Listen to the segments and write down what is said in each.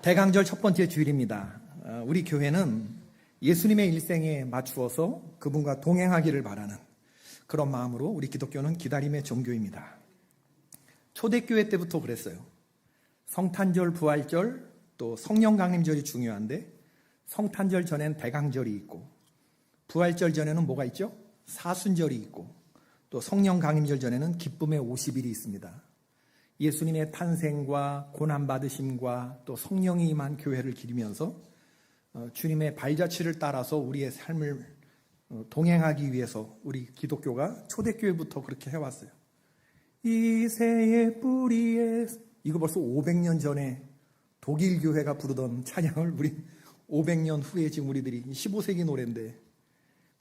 대강절 첫 번째 주일입니다. 어, 우리 교회는 예수님의 일생에 맞추어서 그분과 동행하기를 바라는 그런 마음으로 우리 기독교는 기다림의 종교입니다. 초대교회 때부터 그랬어요. 성탄절, 부활절, 또 성령 강림절이 중요한데 성탄절 전엔 대강절이 있고 부활절 전에는 뭐가 있죠? 사순절이 있고 또 성령 강림절 전에는 기쁨의 50일이 있습니다. 예수님의 탄생과 고난 받으심과 또 성령이 임한 교회를 기리면서 어, 주님의 발자취를 따라서 우리의 삶을 어, 동행하기 위해서 우리 기독교가 초대교회부터 그렇게 해왔어요. 이 새의 뿌리에 이거 벌써 500년 전에 독일 교회가 부르던 찬양을 우리 500년 후에 지금 우리들이 15세기 노래인데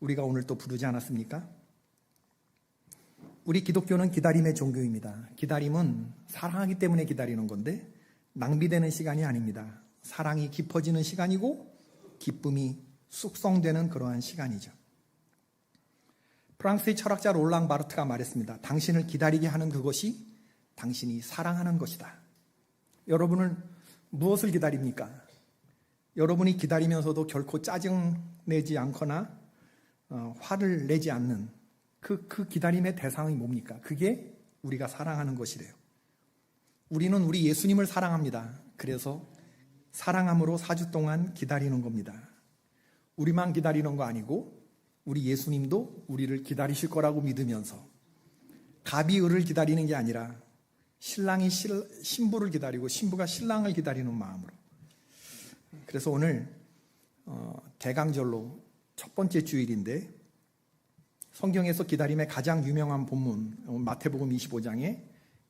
우리가 오늘 또 부르지 않았습니까? 우리 기독교는 기다림의 종교입니다. 기다림은 사랑하기 때문에 기다리는 건데 낭비되는 시간이 아닙니다. 사랑이 깊어지는 시간이고 기쁨이 숙성되는 그러한 시간이죠. 프랑스의 철학자 롤랑 바르트가 말했습니다. 당신을 기다리게 하는 그것이 당신이 사랑하는 것이다. 여러분을 무엇을 기다립니까? 여러분이 기다리면서도 결코 짜증 내지 않거나 어, 화를 내지 않는 그, 그 기다림의 대상이 뭡니까? 그게 우리가 사랑하는 것이래요. 우리는 우리 예수님을 사랑합니다. 그래서 사랑함으로 사주 동안 기다리는 겁니다. 우리만 기다리는 거 아니고 우리 예수님도 우리를 기다리실 거라고 믿으면서 갑이 을을 기다리는 게 아니라 신랑이 신부를 기다리고 신부가 신랑을 기다리는 마음으로 그래서 오늘 어, 대강절로 첫 번째 주일인데 성경에서 기다림의 가장 유명한 본문 마태복음 25장의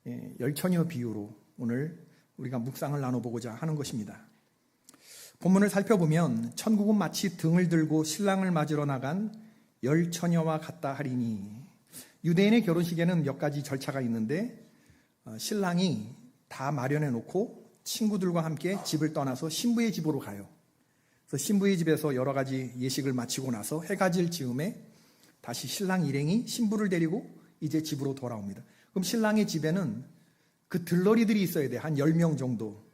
예, 열처녀 비유로 오늘 우리가 묵상을 나눠보고자 하는 것입니다. 본문을 살펴보면 천국은 마치 등을 들고 신랑을 맞으러 나간 열 처녀와 같다 하리니 유대인의 결혼식에는 몇 가지 절차가 있는데 어, 신랑이 다 마련해 놓고 친구들과 함께 집을 떠나서 신부의 집으로 가요. 그래서 신부의 집에서 여러 가지 예식을 마치고 나서 해가 질 즈음에 다시 신랑 일행이 신부를 데리고 이제 집으로 돌아옵니다. 그럼 신랑의 집에는 그 들러리들이 있어야 돼. 한 10명 정도.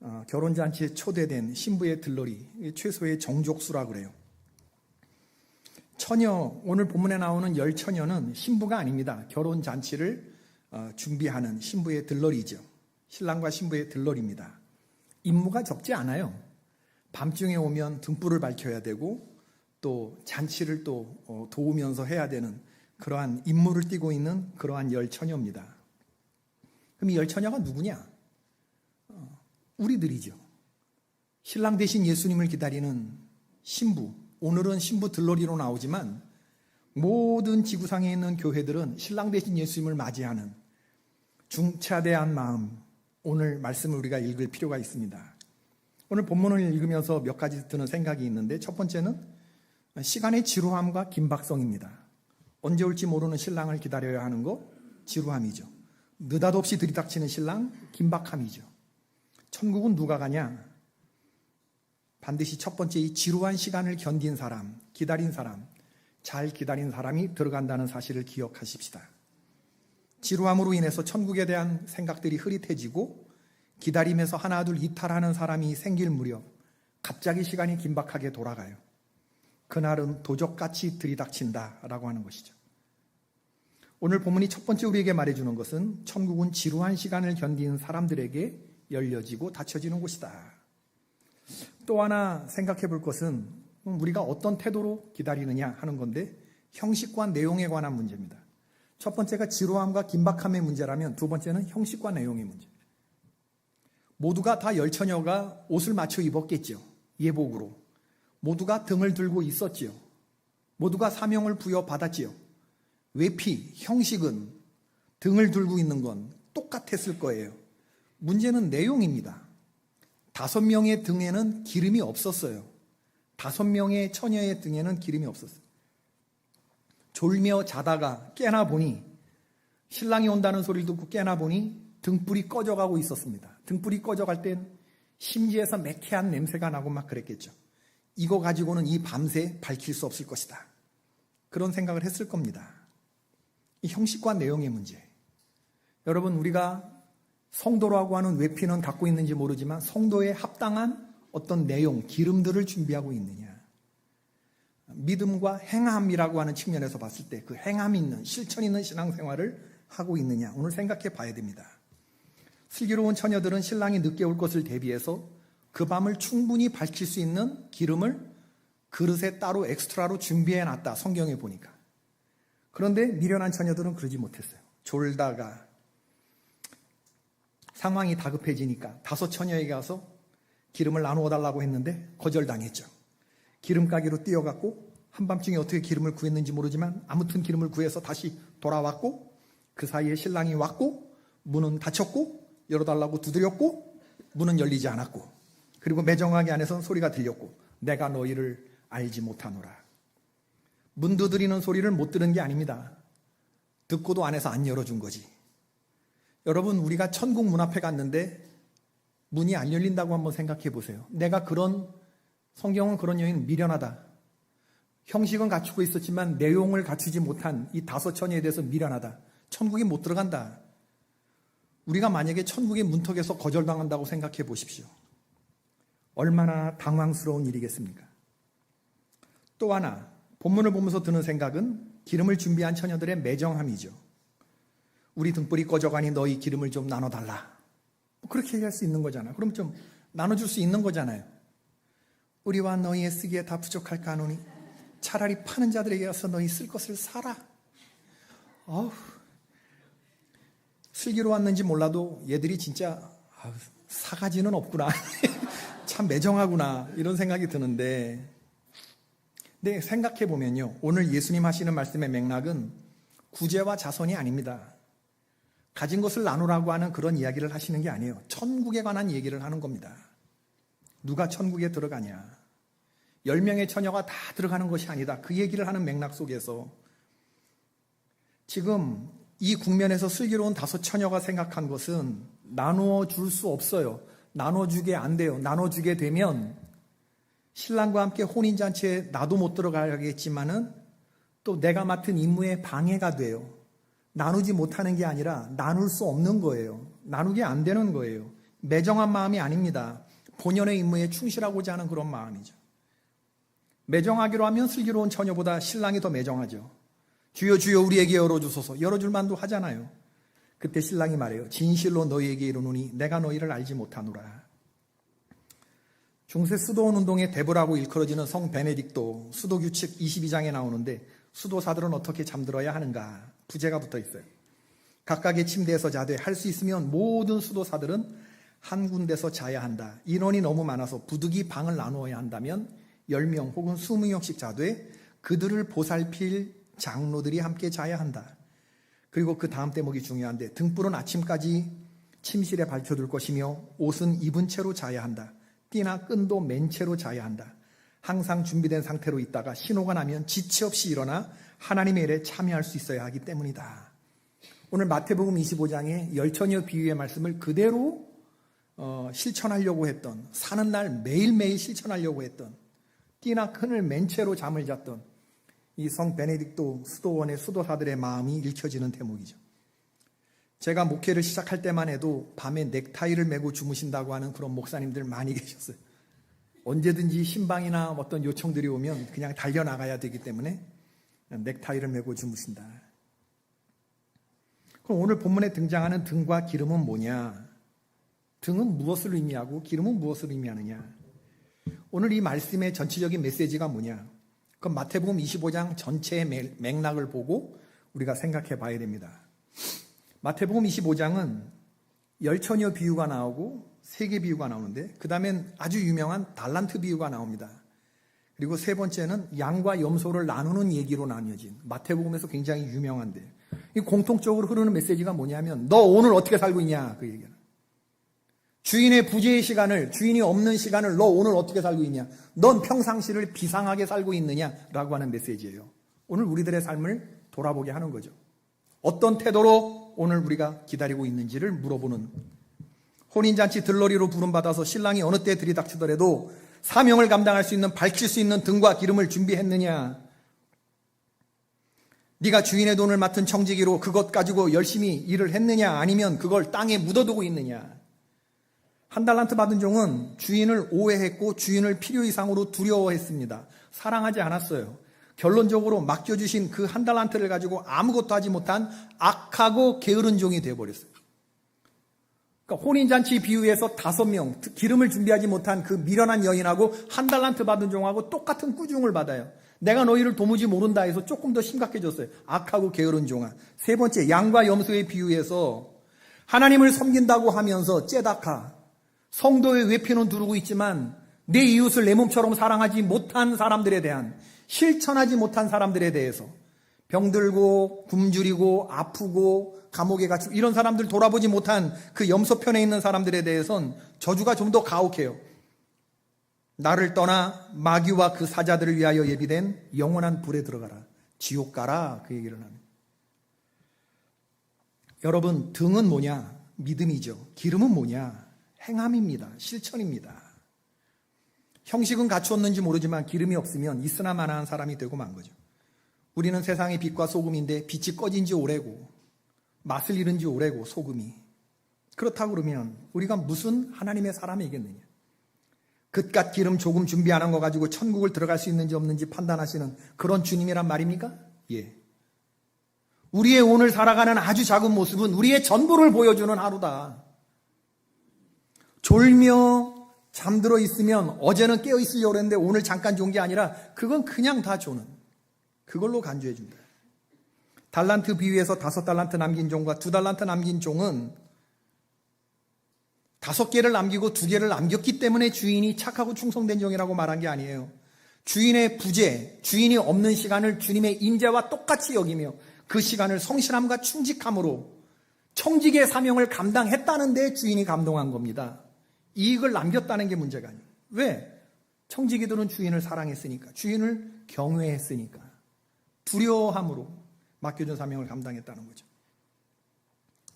어, 결혼잔치에 초대된 신부의 들러리. 최소의 정족수라 그래요. 처녀, 오늘 본문에 나오는 열 처녀는 신부가 아닙니다. 결혼잔치를 어, 준비하는 신부의 들러리죠. 신랑과 신부의 들러리입니다. 임무가 적지 않아요. 밤중에 오면 등불을 밝혀야 되고 또 잔치를 또 어, 도우면서 해야 되는 그러한 임무를 띠고 있는 그러한 열 처녀입니다. 그럼 이 열 처녀가 누구냐? 어, 우리들이죠. 신랑 대신 예수님을 기다리는 신부. 오늘은 신부 들러리로 나오지만 모든 지구상에 있는 교회들은 신랑 대신 예수님을 맞이하는 중차대한 마음, 오늘 말씀을 우리가 읽을 필요가 있습니다. 오늘 본문을 읽으면서 몇 가지 드는 생각이 있는데 첫 번째는 시간의 지루함과 긴박성입니다. 언제 올지 모르는 신랑을 기다려야 하는 것 지루함이죠. 느닷없이 들이닥치는 신랑 긴박함이죠. 천국은 누가 가냐? 반드시 첫 번째 이 지루한 시간을 견딘 사람, 기다린 사람, 잘 기다린 사람이 들어간다는 사실을 기억하십시다. 지루함으로 인해서 천국에 대한 생각들이 흐릿해지고 기다림에서 하나둘 이탈하는 사람이 생길 무렵 갑자기 시간이 긴박하게 돌아가요. 그날은 도적같이 들이닥친다라고 하는 것이죠. 오늘 본문이 첫 번째 우리에게 말해주는 것은 천국은 지루한 시간을 견디는 사람들에게 열려지고 닫혀지는 곳이다. 또 하나 생각해 볼 것은 우리가 어떤 태도로 기다리느냐 하는 건데 형식과 내용에 관한 문제입니다. 첫 번째가 지루함과 긴박함의 문제라면 두 번째는 형식과 내용의 문제. 모두가 다 열처녀가 옷을 맞춰 입었겠죠. 예복으로. 모두가 등을 들고 있었지요. 모두가 사명을 부여받았지요. 외피, 형식은 등을 들고 있는 건 똑같았을 거예요. 문제는 내용입니다. 다섯 명의 등에는 기름이 없었어요. 다섯 명의 처녀의 등에는 기름이 없었어요. 졸며 자다가 깨나 보니 신랑이 온다는 소리를 듣고 깨나 보니 등불이 꺼져가고 있었습니다. 등불이 꺼져갈 땐 심지에서 매캐한 냄새가 나고 막 그랬겠죠. 이거 가지고는 이 밤새 밝힐 수 없을 것이다. 그런 생각을 했을 겁니다. 이 형식과 내용의 문제. 여러분, 우리가 성도라고 하는 외피는 갖고 있는지 모르지만 성도에 합당한 어떤 내용, 기름들을 준비하고 있느냐. 믿음과 행함이라고 하는 측면에서 봤을 때 그 행함 있는, 실천 있는 신앙생활을 하고 있느냐. 오늘 생각해 봐야 됩니다. 슬기로운 처녀들은 신랑이 늦게 올 것을 대비해서 그 밤을 충분히 밝힐 수 있는 기름을 그릇에 따로 엑스트라로 준비해 놨다. 성경에 보니까. 그런데 미련한 처녀들은 그러지 못했어요. 졸다가 상황이 다급해지니까 다섯 처녀에게 가서 기름을 나누어 달라고 했는데 거절당했죠. 기름가게로 뛰어갔고 한밤중에 어떻게 기름을 구했는지 모르지만 아무튼 기름을 구해서 다시 돌아왔고 그 사이에 신랑이 왔고 문은 닫혔고 열어달라고 두드렸고 문은 열리지 않았고 그리고 매정하게 안에선 소리가 들렸고 내가 너희를 알지 못하노라. 문 두드리는 소리를 못 들은 게 아닙니다. 듣고도 안에서 안 열어준 거지. 여러분, 우리가 천국 문 앞에 갔는데 문이 안 열린다고 한번 생각해 보세요. 내가 그런, 성경은 그런 여인 미련하다. 형식은 갖추고 있었지만 내용을 갖추지 못한 이 다섯 처녀에 대해서 미련하다. 천국에 못 들어간다. 우리가 만약에 천국의 문턱에서 거절당한다고 생각해 보십시오. 얼마나 당황스러운 일이겠습니까? 또 하나, 본문을 보면서 드는 생각은 기름을 준비한 처녀들의 매정함이죠. 우리 등불이 꺼져가니 너희 기름을 좀 나눠달라. 뭐 그렇게 얘기할 수 있는 거잖아. 그럼 좀 나눠줄 수 있는 거잖아요. 우리와 너희의 쓰기에 다 부족할까 하노니 차라리 파는 자들에게 가서 너희 쓸 것을 사라. 어우, 슬기로 왔는지 몰라도 얘들이 진짜 사가지는 없구나. 참 매정하구나. 이런 생각이 드는데 네, 생각해 보면요. 오늘 예수님 하시는 말씀의 맥락은 구제와 자선이 아닙니다. 가진 것을 나누라고 하는 그런 이야기를 하시는 게 아니에요. 천국에 관한 얘기를 하는 겁니다. 누가 천국에 들어가냐. 열 명의 처녀가 다 들어가는 것이 아니다. 그 얘기를 하는 맥락 속에서 지금 이 국면에서 슬기로운 다섯 처녀가 생각한 것은 나누어 줄 수 없어요. 나눠주게 안 돼요. 나눠주게 되면 신랑과 함께 혼인잔치에 나도 못 들어가겠지만은 또 내가 맡은 임무에 방해가 돼요. 나누지 못하는 게 아니라 나눌 수 없는 거예요. 나누게 안 되는 거예요. 매정한 마음이 아닙니다. 본연의 임무에 충실하고자 하는 그런 마음이죠. 매정하기로 하면 슬기로운 처녀보다 신랑이 더 매정하죠. 주여 주여 우리에게 열어주소서 열어줄 만도 하잖아요. 그때 신랑이 말해요. 진실로 너희에게 이르노니 내가 너희를 알지 못하노라. 중세 수도원 운동의 대부라고 일컬어지는 성 베네딕토 수도 규칙 22장에 나오는데 수도사들은 어떻게 잠들어야 하는가 부제가 붙어 있어요. 각각의 침대에서 자되 할 수 있으면 모든 수도사들은 한 군데서 자야 한다. 인원이 너무 많아서 부득이 방을 나누어야 한다면 10명 혹은 20명씩 자되 그들을 보살필 장로들이 함께 자야 한다. 그리고 그 다음 대목이 중요한데 등불은 아침까지 침실에 밝혀둘 것이며 옷은 입은 채로 자야 한다. 띠나 끈도 맨 채로 자야 한다. 항상 준비된 상태로 있다가 신호가 나면 지체 없이 일어나 하나님의 일에 참여할 수 있어야 하기 때문이다. 오늘 마태복음 25장의 열처녀 비유의 말씀을 그대로 어, 실천하려고 했던 사는 날 매일매일 실천하려고 했던 띠나 끈을 맨 채로 잠을 잤던 이 성 베네딕토 수도원의 수도사들의 마음이 읽혀지는 대목이죠. 제가 목회를 시작할 때만 해도 밤에 넥타이를 메고 주무신다고 하는 그런 목사님들 많이 계셨어요. 언제든지 신방이나 어떤 요청들이 오면 그냥 달려나가야 되기 때문에 넥타이를 메고 주무신다. 그럼 오늘 본문에 등장하는 등과 기름은 뭐냐? 등은 무엇을 의미하고 기름은 무엇을 의미하느냐? 오늘 이 말씀의 전체적인 메시지가 뭐냐? 그럼 마태복음 25장 전체의 맥락을 보고 우리가 생각해 봐야 됩니다. 마태복음 25장은 열처녀 비유가 나오고 세계 비유가 나오는데 그 다음엔 아주 유명한 달란트 비유가 나옵니다. 그리고 세 번째는 양과 염소를 나누는 얘기로 나뉘어진 마태복음에서 굉장히 유명한데 이 공통적으로 흐르는 메시지가 뭐냐면 너 오늘 어떻게 살고 있냐 그 얘기는 주인의 부재의 시간을 주인이 없는 시간을 너 오늘 어떻게 살고 있냐 넌 평상시를 비상하게 살고 있느냐 라고 하는 메시지예요. 오늘 우리들의 삶을 돌아보게 하는 거죠. 어떤 태도로 오늘 우리가 기다리고 있는지를 물어보는 혼인잔치 들러리로 부름받아서 신랑이 어느 때 들이닥치더라도 사명을 감당할 수 있는 밝힐 수 있는 등과 기름을 준비했느냐 네가 주인의 돈을 맡은 청지기로 그것 가지고 열심히 일을 했느냐 아니면 그걸 땅에 묻어두고 있느냐. 한 달란트 받은 종은 주인을 오해했고 주인을 필요 이상으로 두려워했습니다. 사랑하지 않았어요. 결론적으로 맡겨주신 그 한 달란트를 가지고 아무것도 하지 못한 악하고 게으른 종이 되어버렸어요. 그러니까 혼인잔치 비유에서 다섯 명 기름을 준비하지 못한 그 미련한 여인하고 한 달란트 받은 종하고 똑같은 꾸중을 받아요. 내가 너희를 도무지 모른다 해서 조금 더 심각해졌어요. 악하고 게으른 종아. 세 번째 양과 염소의 비유에서 하나님을 섬긴다고 하면서 째다카 성도의 외피는 두르고 있지만 내 이웃을 내 몸처럼 사랑하지 못한 사람들에 대한 실천하지 못한 사람들에 대해서 병들고 굶주리고 아프고 감옥에 갇히고 이런 사람들 돌아보지 못한 그 염소편에 있는 사람들에 대해선 저주가 좀 더 가혹해요. 나를 떠나 마귀와 그 사자들을 위하여 예비된 영원한 불에 들어가라. 지옥 가라. 그 얘기를 합니다. 여러분, 등은 뭐냐? 믿음이죠. 기름은 뭐냐? 행함입니다. 실천입니다. 형식은 갖추었는지 모르지만 기름이 없으면 있으나 마나한 사람이 되고 만 거죠. 우리는 세상의 빛과 소금인데 빛이 꺼진 지 오래고 맛을 잃은 지 오래고 소금이 그렇다고 그러면 우리가 무슨 하나님의 사람이겠느냐? 그깟 기름 조금 준비 안 한 거 가지고 천국을 들어갈 수 있는지 없는지 판단하시는 그런 주님이란 말입니까? 예. 우리의 오늘 살아가는 아주 작은 모습은 우리의 전부를 보여주는 하루다. 졸며 잠들어 있으면 어제는 깨어 있으려고 했는데 오늘 잠깐 존게 아니라 그건 그냥 다 조는 그걸로 간주해 준다. 달란트 비유에서 다섯 달란트 남긴 종과 두 달란트 남긴 종은 다섯 개를 남기고 두 개를 남겼기 때문에 주인이 착하고 충성된 종이라고 말한 게 아니에요. 주인의 부재, 주인이 없는 시간을 주님의 임재와 똑같이 여기며 그 시간을 성실함과 충직함으로 청직의 사명을 감당했다는데 주인이 감동한 겁니다. 이익을 남겼다는 게 문제가 아니에요. 왜? 청지기들은 주인을 사랑했으니까, 주인을 경외했으니까, 두려워함으로 맡겨준 사명을 감당했다는 거죠.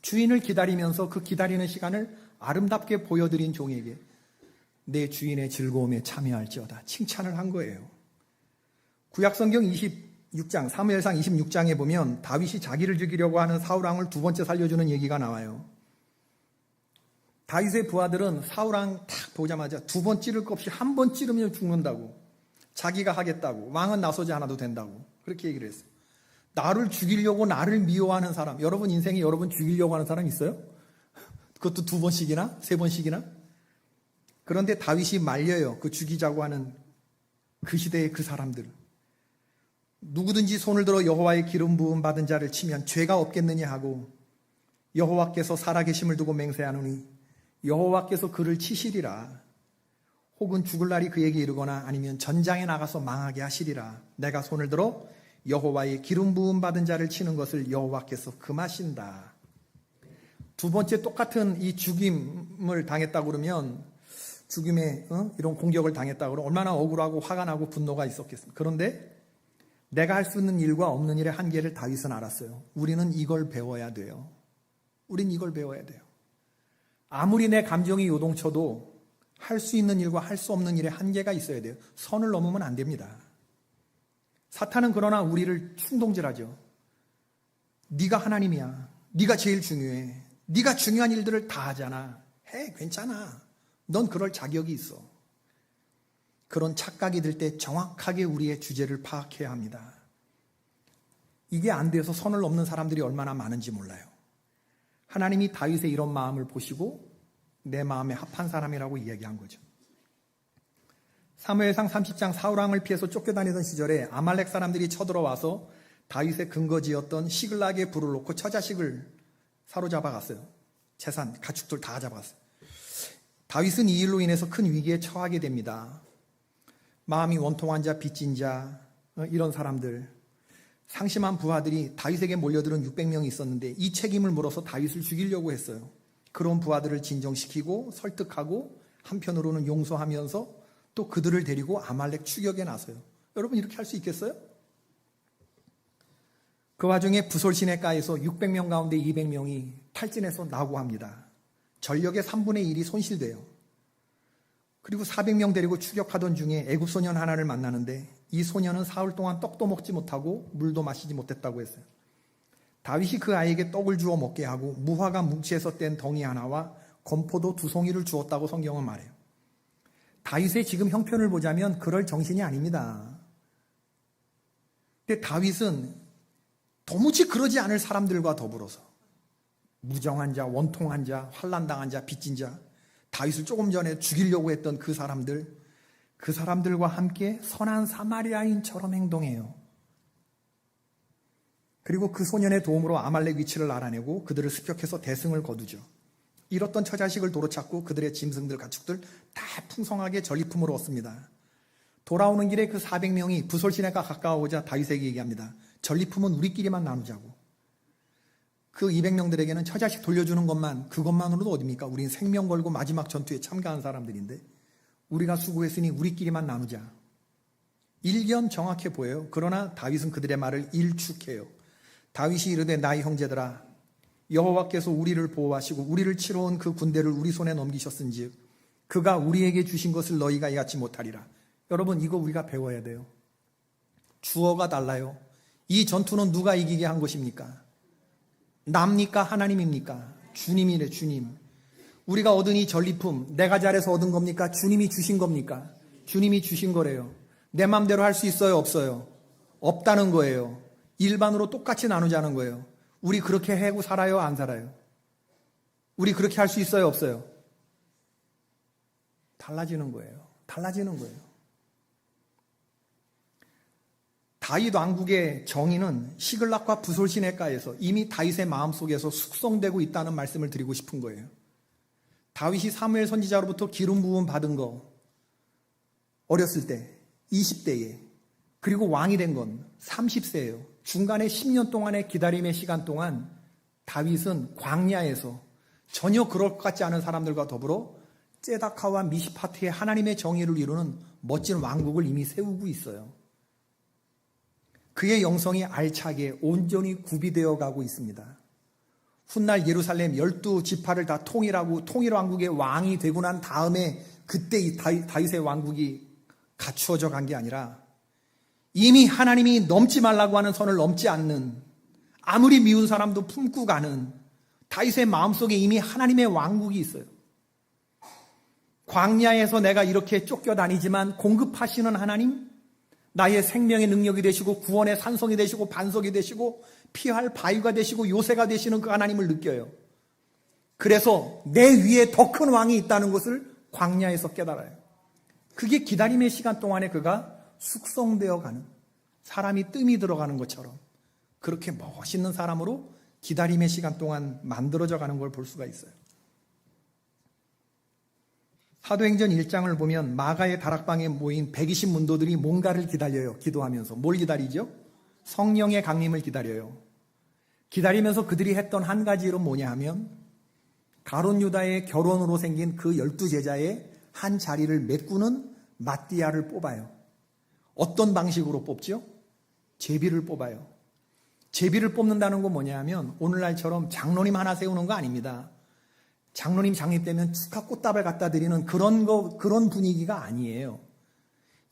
주인을 기다리면서 그 기다리는 시간을 아름답게 보여드린 종에게 내 주인의 즐거움에 참여할지어다 칭찬을 한 거예요. 구약성경 26장, 사무엘상 26장에 보면 다윗이 자기를 죽이려고 하는 사울왕을 두 번째 살려주는 얘기가 나와요. 다윗의 부하들은 사울왕 탁 보자마자 두 번 찌를 것 없이 한 번 찌르면 죽는다고. 자기가 하겠다고. 왕은 나서지 않아도 된다고. 그렇게 얘기를 했어요. 나를 죽이려고 나를 미워하는 사람. 여러분 인생에 여러분 죽이려고 하는 사람 있어요? 그것도 두 번씩이나? 세 번씩이나? 그런데 다윗이 말려요. 그 죽이자고 하는 그 시대의 그 사람들을. 누구든지 손을 들어 여호와의 기름 부음 받은 자를 치면 죄가 없겠느냐 하고 여호와께서 살아계심을 두고 맹세하노니 여호와께서 그를 치시리라. 혹은 죽을 날이 그에게 이르거나 아니면 전장에 나가서 망하게 하시리라. 내가 손을 들어 여호와의 기름 부음 받은 자를 치는 것을 여호와께서 금하신다. 두 번째 똑같은 이 죽임을 당했다 그러면 죽임의 어? 이런 공격을 당했다 그러면 얼마나 억울하고 화가 나고 분노가 있었겠습니까? 그런데 내가 할 수 있는 일과 없는 일의 한계를 다윗은 알았어요. 우리는 이걸 배워야 돼요. 우린 이걸 배워야 돼요. 아무리 내 감정이 요동쳐도 할 수 있는 일과 할 수 없는 일의 한계가 있어야 돼요. 선을 넘으면 안 됩니다. 사탄은 그러나 우리를 충동질하죠. 네가 하나님이야. 네가 제일 중요해. 네가 중요한 일들을 다 하잖아. 해, 괜찮아. 넌 그럴 자격이 있어. 그런 착각이 들 때 정확하게 우리의 주제를 파악해야 합니다. 이게 안 돼서 선을 넘는 사람들이 얼마나 많은지 몰라요. 하나님이 다윗의 이런 마음을 보시고 내 마음에 합한 사람이라고 이야기한 거죠. 사무엘상 30장 사울왕을 피해서 쫓겨다니던 시절에 아말렉 사람들이 쳐들어와서 다윗의 근거지였던 시글락에 불을 놓고 처자식을 사로잡아 갔어요. 재산, 가축들 다 잡아갔어요. 다윗은 이 일로 인해서 큰 위기에 처하게 됩니다. 마음이 원통한 자, 빚진 자, 어, 이런 사람들, 상심한 부하들이 다윗에게 몰려들은 600명이 있었는데 이 책임을 물어서 다윗을 죽이려고 했어요. 그런 부하들을 진정시키고 설득하고 한편으로는 용서하면서 또 그들을 데리고 아말렉 추격에 나서요. 여러분 이렇게 할 수 있겠어요? 그 와중에 부솔 시내가에서 600명 가운데 200명이 탈진해서 나고 합니다. 전력의 3분의 1이 손실돼요. 그리고 400명 데리고 추격하던 중에 애굽 소년 하나를 만나는데 이 소녀는 사흘 동안 떡도 먹지 못하고 물도 마시지 못했다고 했어요. 다윗이 그 아이에게 떡을 주어 먹게 하고 무화과 뭉치에서 뗀 덩이 하나와 건포도 두 송이를 주었다고 성경은 말해요. 다윗의 지금 형편을 보자면 그럴 정신이 아닙니다. 근데 다윗은 도무지 그러지 않을 사람들과 더불어서 무정한 자, 원통한 자, 환란당한 자, 빚진 자, 다윗을 조금 전에 죽이려고 했던 그 사람들, 그 사람들과 함께 선한 사마리아인처럼 행동해요. 그리고 그 소년의 도움으로 아말렉 위치를 알아내고 그들을 습격해서 대승을 거두죠. 잃었던 처자식을 도로 찾고 그들의 짐승들, 가축들 다 풍성하게 전리품으로 얻습니다. 돌아오는 길에 그 400명이 부솔 시내가 가까워오자 다윗에게 얘기합니다. 전리품은 우리끼리만 나누자고. 그 200명들에게는 처자식 돌려주는 것만 그것만으로도 어딥니까? 우린 생명 걸고 마지막 전투에 참가한 사람들인데 우리가 수고했으니 우리끼리만 나누자. 일견 정확해 보여요. 그러나 다윗은 그들의 말을 일축해요. 다윗이 이르되 나의 형제들아 여호와께서 우리를 보호하시고 우리를 치러 온 그 군대를 우리 손에 넘기셨은즉 그가 우리에게 주신 것을 너희가 이같이 못하리라. 여러분 이거 우리가 배워야 돼요. 주어가 달라요. 이 전투는 누가 이기게 한 것입니까? 납니까? 하나님입니까? 주님이래, 주님. 우리가 얻은 이 전리품, 내가 잘해서 얻은 겁니까? 주님이 주신 겁니까? 주님이 주신 거래요. 내 맘대로 할 수 있어요? 없어요? 없다는 거예요. 일반으로 똑같이 나누자는 거예요. 우리 그렇게 해고 살아요? 안 살아요? 우리 그렇게 할 수 있어요? 없어요? 달라지는 거예요. 달라지는 거예요. 다윗 왕국의 정의는 시글락과 부솔 시내가에서 이미 다윗의 마음속에서 숙성되고 있다는 말씀을 드리고 싶은 거예요. 다윗이 사무엘 선지자로부터 기름 부음 받은 거 어렸을 때 20대에 그리고 왕이 된 건 30세예요. 중간에 10년 동안의 기다림의 시간 동안 다윗은 광야에서 전혀 그럴 것 같지 않은 사람들과 더불어 제다카와 미시파트의 하나님의 정의를 이루는 멋진 왕국을 이미 세우고 있어요. 그의 영성이 알차게 온전히 구비되어 가고 있습니다. 훗날 예루살렘 열두 지파를 다 통일하고 통일 왕국의 왕이 되고 난 다음에 그때 이 다윗의 왕국이 갖추어져 간 게 아니라 이미 하나님이 넘지 말라고 하는 선을 넘지 않는 아무리 미운 사람도 품고 가는 다윗의 마음속에 이미 하나님의 왕국이 있어요. 광야에서 내가 이렇게 쫓겨다니지만 공급하시는 하나님, 나의 생명의 능력이 되시고 구원의 산성이 되시고 반석이 되시고 피할 바위가 되시고 요새가 되시는 그 하나님을 느껴요. 그래서 내 위에 더 큰 왕이 있다는 것을 광야에서 깨달아요. 그게 기다림의 시간 동안에 그가 숙성되어 가는 사람이 뜸이 들어가는 것처럼 그렇게 멋있는 사람으로 기다림의 시간 동안 만들어져 가는 걸 볼 수가 있어요. 사도행전 1장을 보면 마가의 다락방에 모인 120 문도들이 뭔가를 기다려요. 기도하면서. 뭘 기다리죠? 성령의 강림을 기다려요. 기다리면서 그들이 했던 한 가지 일은 뭐냐 하면 가론 유다의 결혼으로 생긴 그 열두 제자의 한 자리를 메꾸는 마띠아를 뽑아요. 어떤 방식으로 뽑죠? 제비를 뽑아요. 제비를 뽑는다는 건 뭐냐 하면 오늘날처럼 장로님 하나 세우는 거 아닙니다. 장로님 장립되면 축하 꽃다발 갖다 드리는 그런 거, 그런 분위기가 아니에요.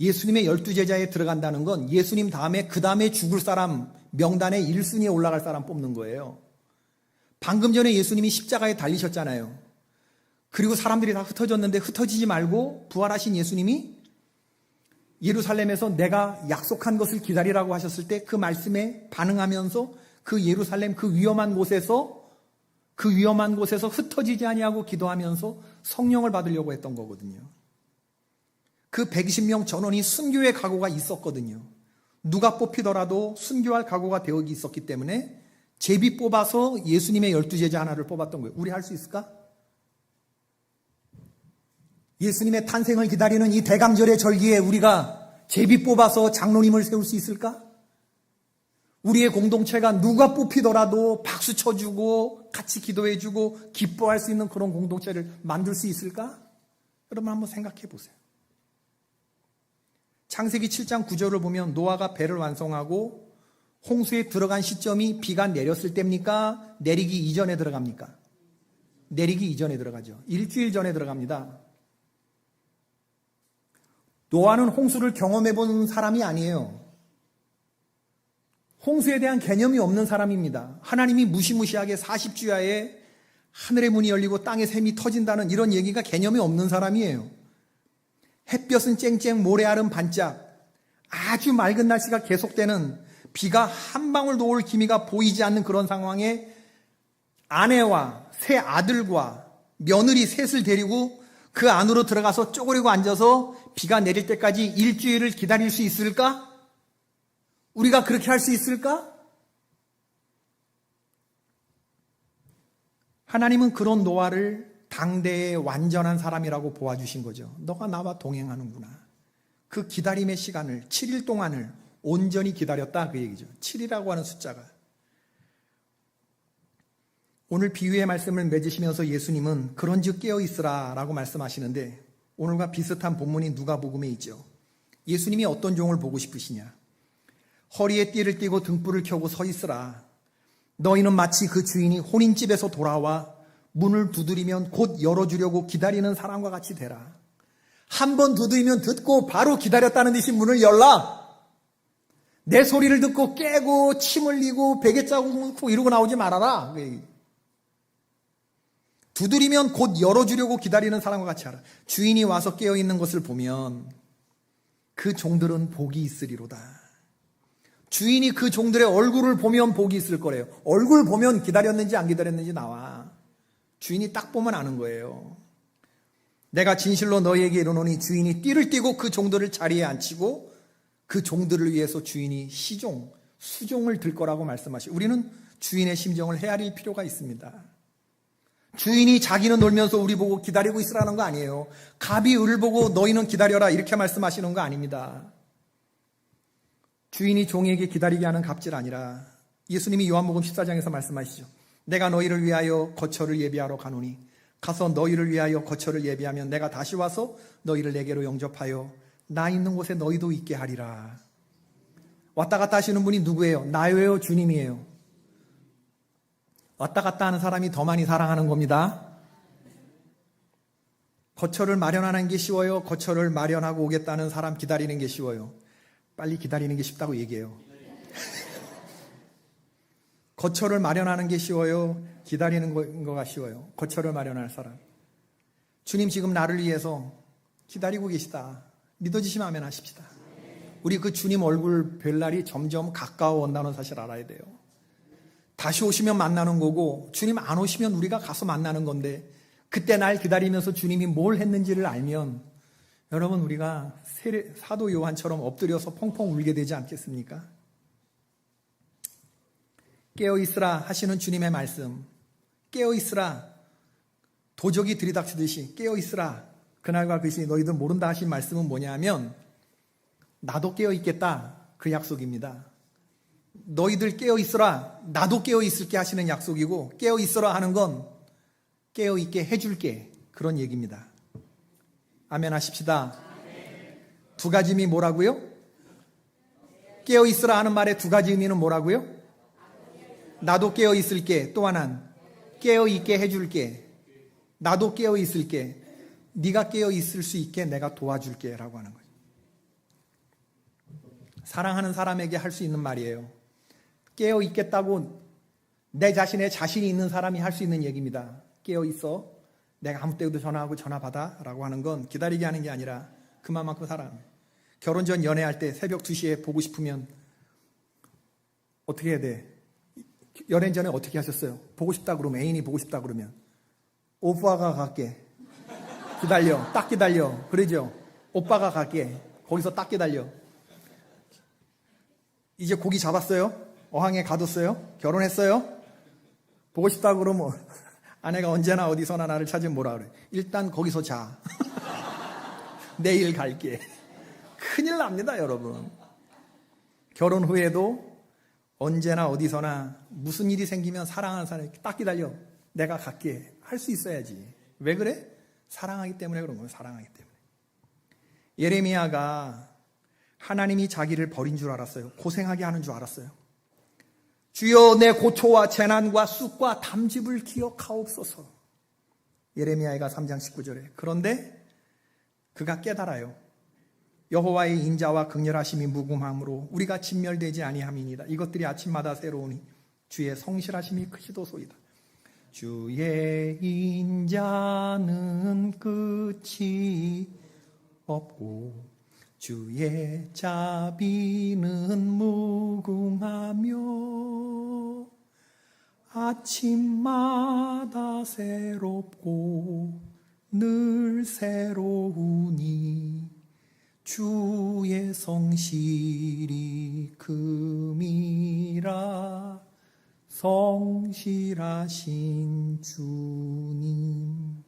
예수님의 열두 제자에 들어간다는 건 예수님 다음에 그 다음에 죽을 사람 명단에 1순위에 올라갈 사람 뽑는 거예요. 방금 전에 예수님이 십자가에 달리셨잖아요. 그리고 사람들이 다 흩어졌는데 흩어지지 말고 부활하신 예수님이 예루살렘에서 내가 약속한 것을 기다리라고 하셨을 때 그 말씀에 반응하면서 그 예루살렘 그 위험한 곳에서 그 위험한 곳에서 흩어지지 아니하고 기도하면서 성령을 받으려고 했던 거거든요. 그 120명 전원이 순교의 각오가 있었거든요. 누가 뽑히더라도 순교할 각오가 되어 있었기 때문에 제비 뽑아서 예수님의 열두 제자 하나를 뽑았던 거예요. 우리 할 수 있을까? 예수님의 탄생을 기다리는 이 대강절의 절기에 우리가 제비 뽑아서 장로님을 세울 수 있을까? 우리의 공동체가 누가 뽑히더라도 박수 쳐주고 같이 기도해주고 기뻐할 수 있는 그런 공동체를 만들 수 있을까? 여러분 한번 생각해 보세요. 창세기 7장 9절을 보면 노아가 배를 완성하고 홍수에 들어간 시점이 비가 내렸을 때입니까? 내리기 이전에 들어갑니까? 내리기 이전에 들어가죠. 일주일 전에 들어갑니다. 노아는 홍수를 경험해 본 사람이 아니에요. 홍수에 대한 개념이 없는 사람입니다. 하나님이 무시무시하게 40주야에 하늘의 문이 열리고 땅의 샘이 터진다는 이런 얘기가 개념이 없는 사람이에요. 햇볕은 쨍쨍 모래알은 반짝 아주 맑은 날씨가 계속되는 비가 한 방울도 올 기미가 보이지 않는 그런 상황에 아내와 새 아들과 며느리 셋을 데리고 그 안으로 들어가서 쪼그리고 앉아서 비가 내릴 때까지 일주일을 기다릴 수 있을까? 우리가 그렇게 할 수 있을까? 하나님은 그런 노아를 당대의 완전한 사람이라고 보아주신 거죠. 너가 나와 동행하는구나. 그 기다림의 시간을 7일 동안을 온전히 기다렸다 그 얘기죠. 7이라고 하는 숫자가. 오늘 비유의 말씀을 맺으시면서 예수님은 그런즉 깨어 있으라라고 말씀하시는데 오늘과 비슷한 본문이 누가복음에 있죠. 예수님이 어떤 종을 보고 싶으시냐? 허리에 띠를 띠고 등불을 켜고 서 있으라. 너희는 마치 그 주인이 혼인집에서 돌아와 문을 두드리면 곧 열어주려고 기다리는 사람과 같이 되라. 한 번 두드리면 듣고 바로 기다렸다는 듯이 문을 열라. 내 소리를 듣고 깨고 침 흘리고 베개 자국 넣고 이러고 나오지 말아라. 그. 두드리면 곧 열어주려고 기다리는 사람과 같이 하라. 주인이 와서 깨어 있는 것을 보면 그 종들은 복이 있으리로다. 주인이 그 종들의 얼굴을 보면 복이 있을 거래요. 얼굴 보면 기다렸는지 안 기다렸는지 나와. 주인이 딱 보면 아는 거예요. 내가 진실로 너희에게 이르노니 주인이 띠를 띠고 그 종들을 자리에 앉히고 그 종들을 위해서 주인이 시종, 수종을 들 거라고 말씀하시. 우리는 주인의 심정을 헤아릴 필요가 있습니다. 주인이 자기는 놀면서 우리 보고 기다리고 있으라는 거 아니에요. 갑이 을을 보고 너희는 기다려라 이렇게 말씀하시는 거 아닙니다. 주인이 종에게 기다리게 하는 갑질 아니라 예수님이 요한복음 14장에서 말씀하시죠. 내가 너희를 위하여 거처를 예비하러 가노니 가서 너희를 위하여 거처를 예비하면 내가 다시 와서 너희를 내게로 영접하여 나 있는 곳에 너희도 있게 하리라. 왔다 갔다 하시는 분이 누구예요? 나예요, 주님이에요. 왔다 갔다 하는 사람이 더 많이 사랑하는 겁니다. 거처를 마련하는 게 쉬워요. 거처를 마련하고 오겠다는 사람 기다리는 게 쉬워요. 빨리 기다리는 게 쉽다고 얘기해요. 거처를 마련하는 게 쉬워요. 기다리는 거가 쉬워요. 거처를 마련할 사람. 주님 지금 나를 위해서 기다리고 계시다. 믿어지시면 하면 하십시다. 우리 그 주님 얼굴 뵐 날이 점점 가까워 온다는 사실 알아야 돼요. 다시 오시면 만나는 거고 주님 안 오시면 우리가 가서 만나는 건데 그때 날 기다리면서 주님이 뭘 했는지를 알면 여러분 우리가 사도 요한처럼 엎드려서 펑펑 울게 되지 않겠습니까? 깨어 있으라 하시는 주님의 말씀. 깨어 있으라. 도적이 들이닥치듯이 깨어 있으라. 그날과 그시 너희들 모른다 하신 말씀은 뭐냐면 나도 깨어 있겠다. 그 약속입니다. 너희들 깨어 있어라. 나도 깨어 있을게 하시는 약속이고 깨어 있어라 하는 건 깨어 있게 해줄게 그런 얘기입니다. 아멘 하십시다. 두 가지 의미 뭐라고요? 깨어 있으라 하는 말의 두 가지 의미는 뭐라고요? 나도 깨어 있을게. 또 하나는 깨어 있게 해줄게. 나도 깨어 있을게. 네가 깨어 있을 수 있게 내가 도와줄게라고 하는 거죠. 사랑하는 사람에게 할 수 있는 말이에요. 깨어 있겠다고 내 자신의 자신이 있는 사람이 할 수 있는 얘기입니다. 깨어 있어. 내가 아무 때도 전화하고 전화 받아라고 하는 건 기다리게 하는 게 아니라 그만큼 사랑. 결혼 전 연애할 때 새벽 2시에 보고 싶으면 어떻게 해야 돼? 연애 전에 어떻게 하셨어요? 보고 싶다 그러면 애인이 보고 싶다 그러면 오빠가 갈게. 기다려. 딱 기다려. 그러죠? 오빠가 갈게. 거기서 딱 기다려. 이제 고기 잡았어요? 어항에 가뒀어요? 결혼했어요? 보고 싶다 그러면 아내가 언제나 어디서나 나를 찾으면 뭐라 그래? 일단 거기서 자. 내일 갈게. 큰일 납니다, 여러분. 결혼 후에도 언제나 어디서나 무슨 일이 생기면 사랑하는 사람이 딱 기다려. 내가 갈게. 할 수 있어야지. 왜 그래? 사랑하기 때문에 그런 거예요. 사랑하기 때문에. 예레미야가 하나님이 자기를 버린 줄 알았어요. 고생하게 하는 줄 알았어요. 주여 내 고초와 재난과 쑥과 담즙을 기억하옵소서. 예레미야가 3장 19절에. 그런데 그가 깨달아요. 여호와의 인자와 극렬하심이 무궁함으로 우리가 진멸되지 아니함이니이다. 이것들이 아침마다 새로우니 주의 성실하심이 크시도소이다. 주의 인자는 끝이 없고 주의 자비는 무궁하며 아침마다 새롭고 늘 새로우니 주의 성실이 금이라 성실하신 주님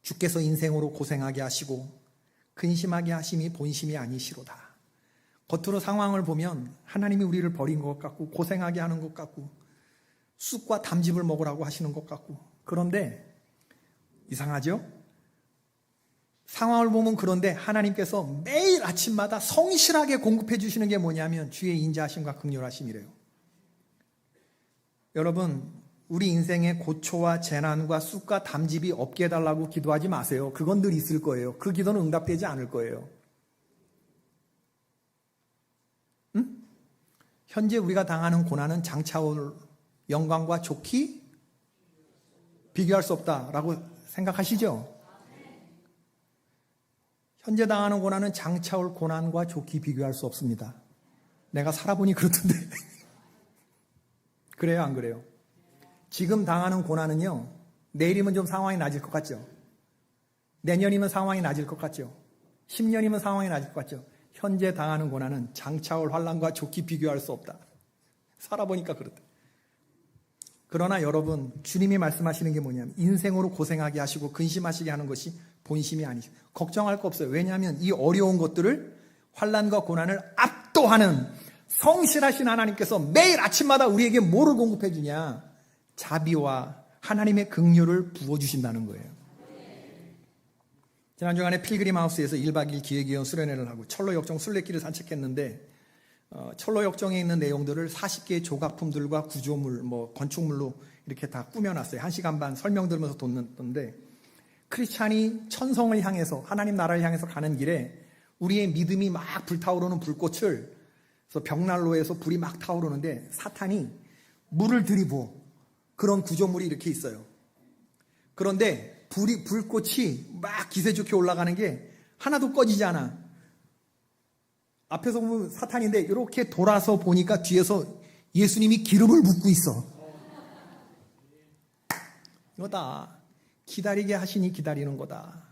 주께서 인생으로 고생하게 하시고 근심하게 하심이 본심이 아니시로다. 겉으로 상황을 보면 하나님이 우리를 버린 것 같고 고생하게 하는 것 같고 쑥과 담즙을 먹으라고 하시는 것 같고 그런데 이상하죠? 상황을 보면 그런데 하나님께서 매일 아침마다 성실하게 공급해 주시는 게 뭐냐면 주의 인자하심과 극렬하심이래요. 여러분, 우리 인생에 고초와 재난과 쑥과 담즙이 없게 해달라고 기도하지 마세요. 그건 늘 있을 거예요. 그 기도는 응답되지 않을 거예요. 응? 현재 우리가 당하는 고난은 장차올 영광과 좋기 비교할 수 없다라고 생각하시죠? 현재 당하는 고난은 장차올 고난과 좋기 비교할 수 없습니다. 내가 살아보니 그렇던데. 그래요, 안 그래요? 지금 당하는 고난은요, 내일이면 좀 상황이 나아질 것 같죠? 내년이면 상황이 나아질 것 같죠? 10년이면 상황이 나아질 것 같죠? 현재 당하는 고난은 장차올 환란과 좋기 비교할 수 없다. 살아보니까 그렇다. 그러나 여러분, 주님이 말씀하시는 게 뭐냐면 인생으로 고생하게 하시고 근심하시게 하는 것이 본심이 아니죠. 걱정할 거 없어요. 왜냐하면 이 어려운 것들을 환란과 고난을 압도하는 성실하신 하나님께서 매일 아침마다 우리에게 뭐를 공급해 주냐? 자비와 하나님의 긍휼을 부어 주신다는 거예요. 지난 주간에 필그림 하우스에서 1박 2일 기획위원 수련회를 하고 철로 역정 순례길을 산책했는데 어, 철로 역정에 있는 내용들을 40개의 조각품들과 구조물, 뭐 건축물로 이렇게 다 꾸며놨어요. 한 시간 반 설명 들으면서 돕는데 크리스찬이 천성을 향해서 하나님 나라를 향해서 가는 길에 우리의 믿음이 막 불타오르는 불꽃을 그래서 벽난로에서 불이 막 타오르는데 사탄이 물을 들이부어 그런 구조물이 이렇게 있어요. 그런데 불이 불꽃이 막 기세 좋게 올라가는 게 하나도 꺼지지 않아. 앞에서 보면 사탄인데 이렇게 돌아서 보니까 뒤에서 예수님이 기름을 붓고 있어. 이거다. 기다리게 하시니 기다리는 거다.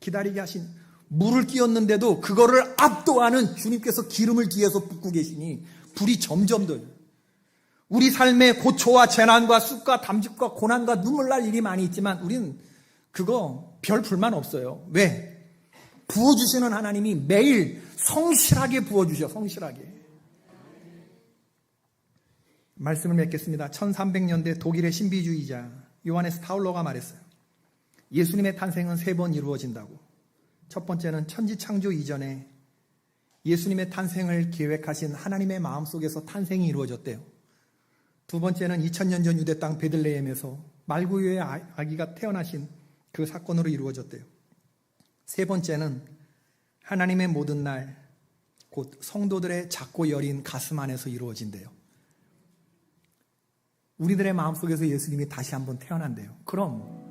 기다리게 하신 물을 끼웠는데도 그거를 압도하는 주님께서 기름을 뒤에서 붓고 계시니 불이 점점 더 우리 삶의 고초와 재난과 쑥과 담즙과 고난과 눈물 날 일이 많이 있지만 우리는 그거 별 불만 없어요. 왜? 부어주시는 하나님이 매일 성실하게 부어주셔, 성실하게. 말씀을 맺겠습니다. 1300년대 독일의 신비주의자 요한네스 타울러가 말했어요. 예수님의 탄생은 세 번 이루어진다고. 첫 번째는 천지 창조 이전에 예수님의 탄생을 계획하신 하나님의 마음 속에서 탄생이 이루어졌대요. 두 번째는 2000년 전 유대 땅 베들레헴에서 말구유의 아기가 태어나신 그 사건으로 이루어졌대요. 세 번째는 하나님의 모든 날, 곧 성도들의 작고 여린 가슴 안에서 이루어진대요. 우리들의 마음속에서 예수님이 다시 한번 태어난대요. 그럼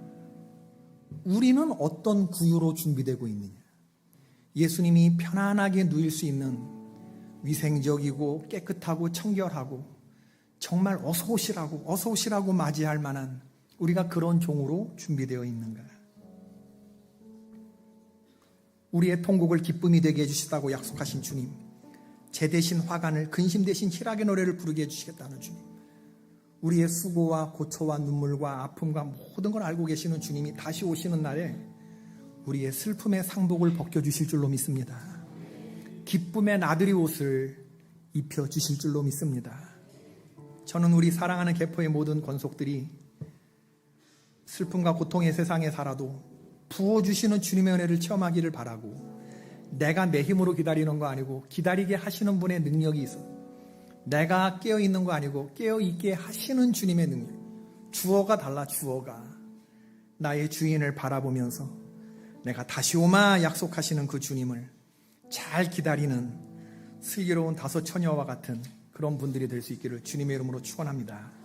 우리는 어떤 구유로 준비되고 있느냐? 예수님이 편안하게 누일 수 있는 위생적이고 깨끗하고 청결하고 정말 어서 오시라고 어서 오시라고 맞이할 만한 우리가 그런 종으로 준비되어 있는가? 우리의 통곡을 기쁨이 되게 해주시다고 약속하신 주님, 제 대신 화관을 근심 대신 희락의 노래를 부르게 해주시겠다는 주님, 우리의 수고와 고초와 눈물과 아픔과 모든 걸 알고 계시는 주님이 다시 오시는 날에 우리의 슬픔의 상복을 벗겨주실 줄로 믿습니다. 기쁨의 나들이 옷을 입혀주실 줄로 믿습니다. 저는 우리 사랑하는 개포의 모든 권속들이 슬픔과 고통의 세상에 살아도 부어주시는 주님의 은혜를 체험하기를 바라고 내가 내 힘으로 기다리는 거 아니고 기다리게 하시는 분의 능력이 있어. 내가 깨어 있는 거 아니고 깨어 있게 하시는 주님의 능력. 주어가 달라 주어가 나의 주인을 바라보면서 내가 다시 오마 약속하시는 그 주님을 잘 기다리는 슬기로운 다섯 처녀와 같은 그런 분들이 될 수 있기를 주님의 이름으로 축원합니다.